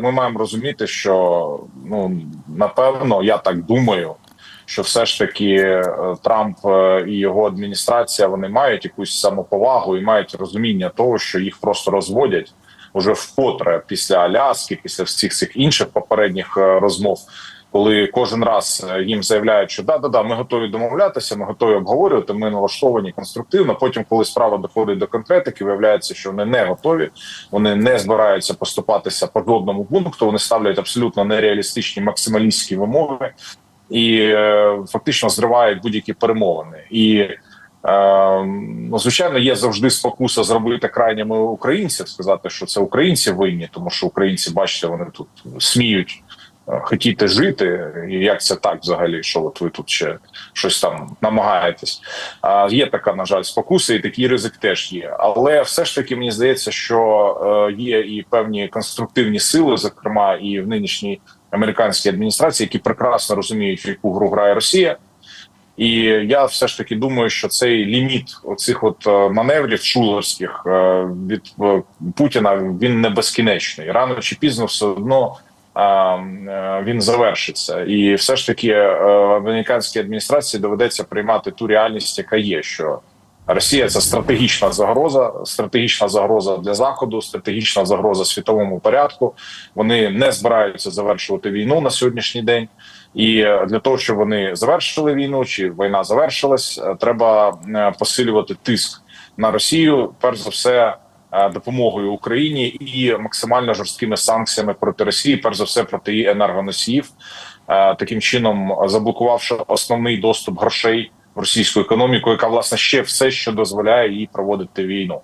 Ми маємо розуміти, що ну напевно, я так думаю, що все ж таки е, Трамп е, і його адміністрація вони мають якусь самоповагу і мають розуміння того, що їх просто розводять уже вкотре після Аляски, після всіх цих інших попередніх е, розмов. Коли кожен раз е, їм заявляють, що да, да, да, ми готові домовлятися, ми готові обговорювати, ми налаштовані конструктивно. Потім, коли справа доходить до конкретики, виявляється, що вони не готові, вони не збираються поступатися по жодному пункту. Вони ставлять абсолютно нереалістичні максималістські вимоги і е, фактично зривають будь-які перемовини. І е, ну, звичайно, є завжди спокуса зробити крайніми українців, сказати, що це українці винні, тому що українці, бачите, вони тут сміють. Е, Хотіти жити, і як це так взагалі? Що от ви тут ще щось там намагаєтесь? А є така, на жаль, спокуса, і такий ризик теж є. Але все ж таки мені здається, що е, є і певні конструктивні сили, зокрема і в нинішній американській адміністрації, які прекрасно розуміють, в яку гру грає Росія. І я все ж таки думаю, що цей ліміт оцих от е, маневрів шулерських від Путіна він не безкінечний. Рано чи пізно все одно він завершиться, і все ж таки е, американській адміністрації доведеться приймати ту реальність, яка є, що Росія це стратегічна загроза, стратегічна загроза для заходу, стратегічна загроза світовому порядку. Вони не збираються завершувати війну на сьогоднішній день. І е, для того, щоб вони завершили війну, чи війна завершилась, е, треба е, посилювати тиск на Росію, перш за все, е, допомогою Україні і максимально жорсткими санкціями проти Росії, перш за все проти її енергоносіїв, Е, таким чином заблокувавши основний доступ грошей в російську економіку, яка власне ще все, що дозволяє їй проводити війну.